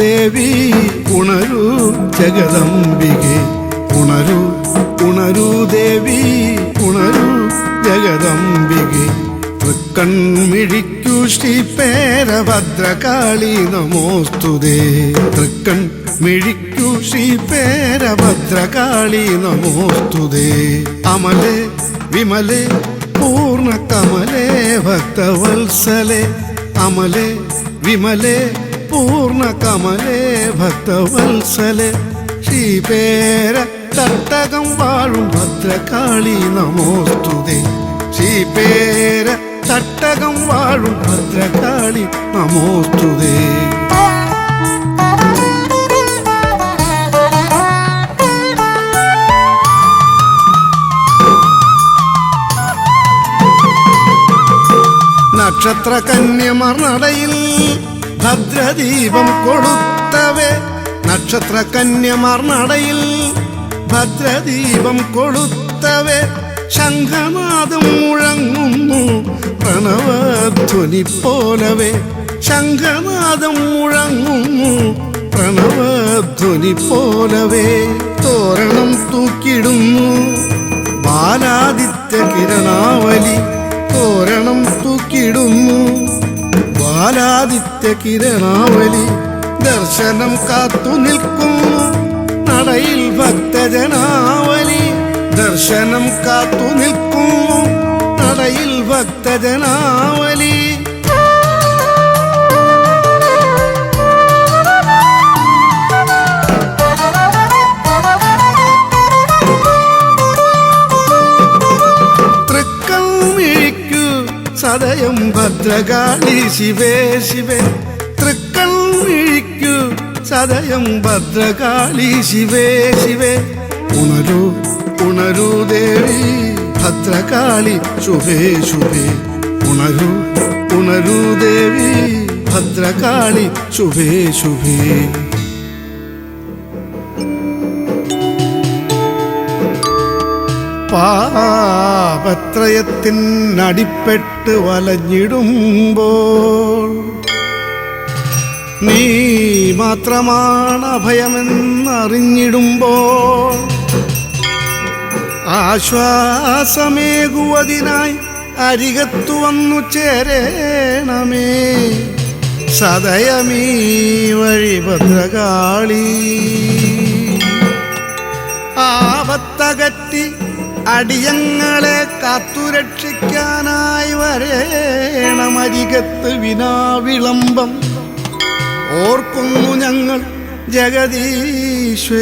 ദേവി ഉണരൂ ജഗദംബികെ. ഉണരൂ ഉണരൂ ദേവി ഉണരൂ ജഗദംബികെ. തൃക്കൺമിഴിക്കു ശ്രീ പേരഭദ്രകാളി നമോസ്തുതേ. തൃക്കൺ മിഴിക്കു ശ്രീ പേരഭദ്രകാളി നമോസ്തുതേ. അമലേ വിമലേ പൂർണ കമലേ ഭക്തവത്സലേ. അമലേ വിമലേ പൂർണ കമലേ ഭക്തവത്സലേ. ശ്രീപേര തട്ടകം വാഴും ഭദ്രകാളി നമോസ്തുതേ. ശ്രീപേര തട്ടകം വാഴും ഭദ്രകാളി നമോസ്തുതേ. നക്ഷത്ര കന്യമർണടയിൽ ഭദ്രദീപം കൊളുത്തവേ നക്ഷത്ര കന്യമാർ നടയിൽ ഭദ്രദീപം കൊളുത്തവേ ശംഖനാദം മുഴങ്ങുന്നു പ്രണവധ്വനി പോലവേ ശംഖനാദം മുഴങ്ങുന്നു പ്രണവധ്വനി പോലവേ തോരണം തൂക്കിടുന്നു ബാലാദിത്യ കിരണാവലി തോരണം തൂക്കിടുന്നു ബാലാദിത്യ കിരണാവലി ദർശനം കാത്തു നിൽക്കുന്നു നടയിൽ ഭക്തജനാവലി ദർശനം കാത്തു നിൽക്കുന്നു നടയിൽ ഭക്തജനാവലി സദയം ഭദ്രകാളി ശിവേ ശിവേ. തൃക്കം വിഴിക്കു സദയം ഭദ്രകാളി ശിവേ ശിവേ. ഉണരൂ ഉണരൂ ദേവി ഭദ്രകാളി ശുഭേ ശുഭേ. ഉണരൂ ഉണരൂ ദേവി ഭദ്രകാളി ശുഭേ ശുഭേ. പാപത്രയത്തിനടിപ്പെട്ട് വലഞ്ഞിടുമ്പോൾ നീ മാത്രമാണ് അഭയമെന്നറിഞ്ഞിടുമ്പോൾ ആശ്വാസമേകുവതിനായി അരികത്തു വന്നു ചേരേണമേ. സദയമീ വഴി ഭദ്രകാളി. ആപത്തകറ്റി അടിയങ്ങളെ കാത്തുരക്ഷിക്കാനായി വരേണമരികത്ത് വിനാവിളംബം. ഓർക്കുന്നു ഞങ്ങൾ ജഗദീശ്വരി